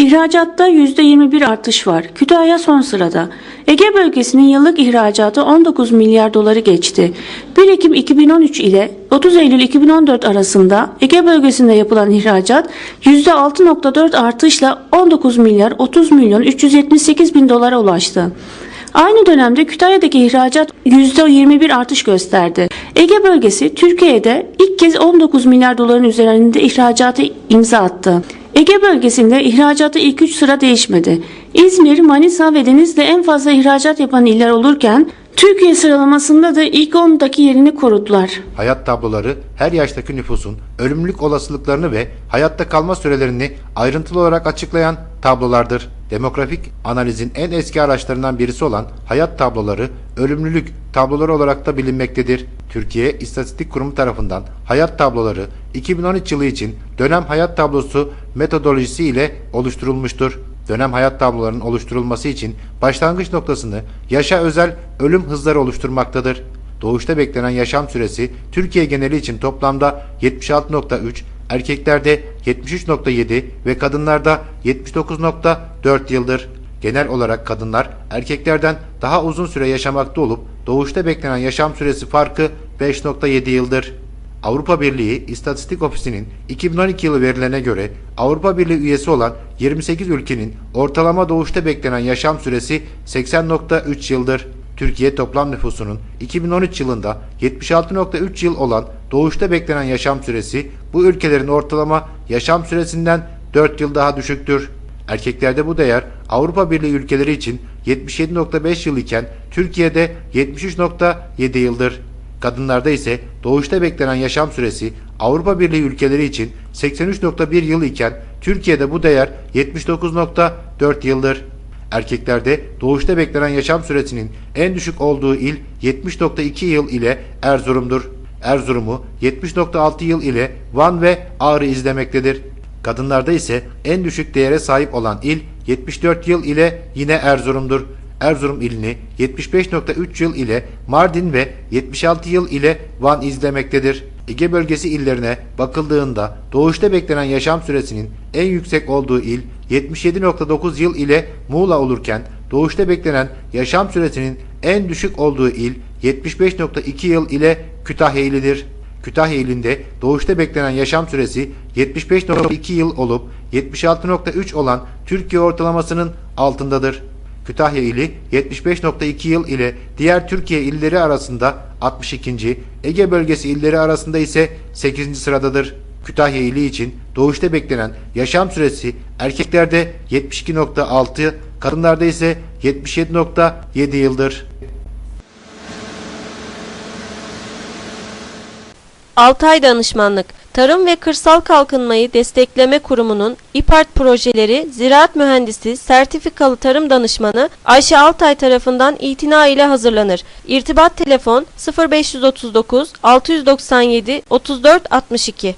İhracatta %21 artış var. Kütahya son sırada. Ege bölgesinin yıllık ihracatı 19 milyar doları geçti. 1 Ekim 2013 ile 30 Eylül 2014 arasında Ege bölgesinde yapılan ihracat %6.4 artışla 19 milyar 30 milyon 378 bin dolara ulaştı. Aynı dönemde Kütahya'daki ihracat %21 artış gösterdi. Ege bölgesi Türkiye'de ilk kez 19 milyar doların üzerinde ihracatı imza attı. Ege bölgesinde ihracatı ilk 3 sıra değişmedi. İzmir, Manisa ve Denizli en fazla ihracat yapan iller olurken Türkiye sıralamasında da ilk 10'daki yerini korudular. Hayat tabloları her yaştaki nüfusun ölümlülük olasılıklarını ve hayatta kalma sürelerini ayrıntılı olarak açıklayan tablolardır. Demografik analizin en eski araçlarından birisi olan hayat tabloları ölümlülük tabloları olarak da bilinmektedir. Türkiye İstatistik Kurumu tarafından hayat tabloları 2013 yılı için dönem hayat tablosu metodolojisi ile oluşturulmuştur. Dönem hayat tablolarının oluşturulması için başlangıç noktasını yaşa özel ölüm hızları oluşturmaktadır. Doğuşta beklenen yaşam süresi Türkiye geneli için toplamda 76.3, erkeklerde 73.7 ve kadınlarda 79.4 yıldır. Genel olarak kadınlar erkeklerden daha uzun süre yaşamakta olup doğuşta beklenen yaşam süresi farkı 5.7 yıldır. Avrupa Birliği İstatistik Ofisi'nin 2012 yılı verilerine göre Avrupa Birliği üyesi olan 28 ülkenin ortalama doğuşta beklenen yaşam süresi 80.3 yıldır. Türkiye toplam nüfusunun 2013 yılında 76.3 yıl olan doğuşta beklenen yaşam süresi bu ülkelerin ortalama yaşam süresinden 4 yıl daha düşüktür. Erkeklerde bu değer Avrupa Birliği ülkeleri için 77.5 yıl iken Türkiye'de 73.7 yıldır. Kadınlarda ise doğuşta beklenen yaşam süresi Avrupa Birliği ülkeleri için 83.1 yıl iken Türkiye'de bu değer 79.4 yıldır. Erkeklerde doğuşta beklenen yaşam süresinin en düşük olduğu il 70.2 yıl ile Erzurum'dur. Erzurum'u 70.6 yıl ile Van ve Ağrı izlemektedir. Kadınlarda ise en düşük değere sahip olan il 74 yıl ile yine Erzurum'dur. Erzurum ilini 75.3 yıl ile Mardin ve 76 yıl ile Van izlemektedir. Ege bölgesi illerine bakıldığında doğuşta beklenen yaşam süresinin en yüksek olduğu il 77.9 yıl ile Muğla olurken doğuşta beklenen yaşam süresinin en düşük olduğu il 75.2 yıl ile Kütahya ilidir. Kütahya ilinde doğuşta beklenen yaşam süresi 75.2 yıl olup 76.3 olan Türkiye ortalamasının altındadır. Kütahya ili 75.2 yıl ile diğer Türkiye illeri arasında 62. Ege bölgesi illeri arasında ise 8. sıradadır. Kütahya ili için doğuşta beklenen yaşam süresi erkeklerde 72.6, kadınlarda ise 77.7 yıldır. Altay Danışmanlık, Tarım ve Kırsal Kalkınmayı Destekleme Kurumu'nun İPART projeleri Ziraat Mühendisi Sertifikalı Tarım Danışmanı Ayşe Altay tarafından itina ile hazırlanır. İrtibat telefon 0539 697 34 62